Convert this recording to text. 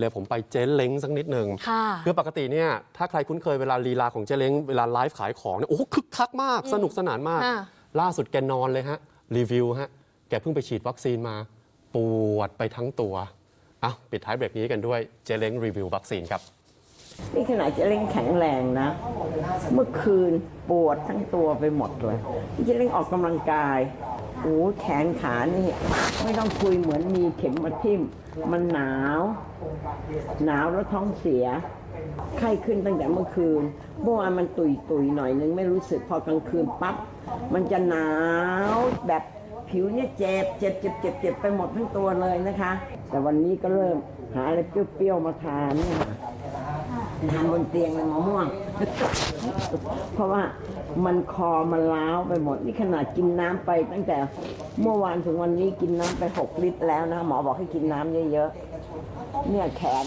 เลยผมไปเจ๊เล้งสักนิดหนึ่งค่ะคือปกติเนี่ยถ้าใครคุ้นเคยเวลาลีลาของเจ๊เล้งเวลาไลฟ์ขายของเนี่ยโอ้โหคึกคักมาก สนุกสนานมากค่ะล่าสุดแกนอนเลยฮะ รีวิวฮะ แกเพิ่งไปฉีดวัคซีนมา ปวดไปทั้งตัวอะปิดท้ายเบรกนี้กันด้วยเจ๊เล้งรีวิววัคซีนครับนี่ขนาดเจะเล่งแข็งแรงนะ เมื่อคืนปวดทั้งตัวไปหมดเลยเจะเล่งออกกำลังกาย โอ้แขนขานี่ ไม่ต้องคุยเหมือนมีเข็มมาทิ่ม มันหนาว หนาวแล้วท้องเสีย ไข้ขึ้นตั้งแต่เมื่อคืน เมื่อวานมันตุยตุยหน่อยนึงไม่รู้สึกพอกลางคืนปั๊บ มันจะหนาวแบบผิวเนี่ยเจ็บเจ็บเจ็บเจ็บเจ็บไปหมดทั้งตัวเลยนะคะ แต่วันนี้ก็เริ่มหาอะไรเปรี้ยวๆมาทานเนี่ย ค่ะทำบนเตียงเลยมะม่วง เพราะว่ามันคอมันล้าวไปหมด นี่ขนาดกินน้ำไปตั้งแต่เมื่อวานถึงวันนี้กินน้ำไปหกลิตรแล้วนะ หมอบอกให้กินน้ำเยอะๆ เนี่ยแขน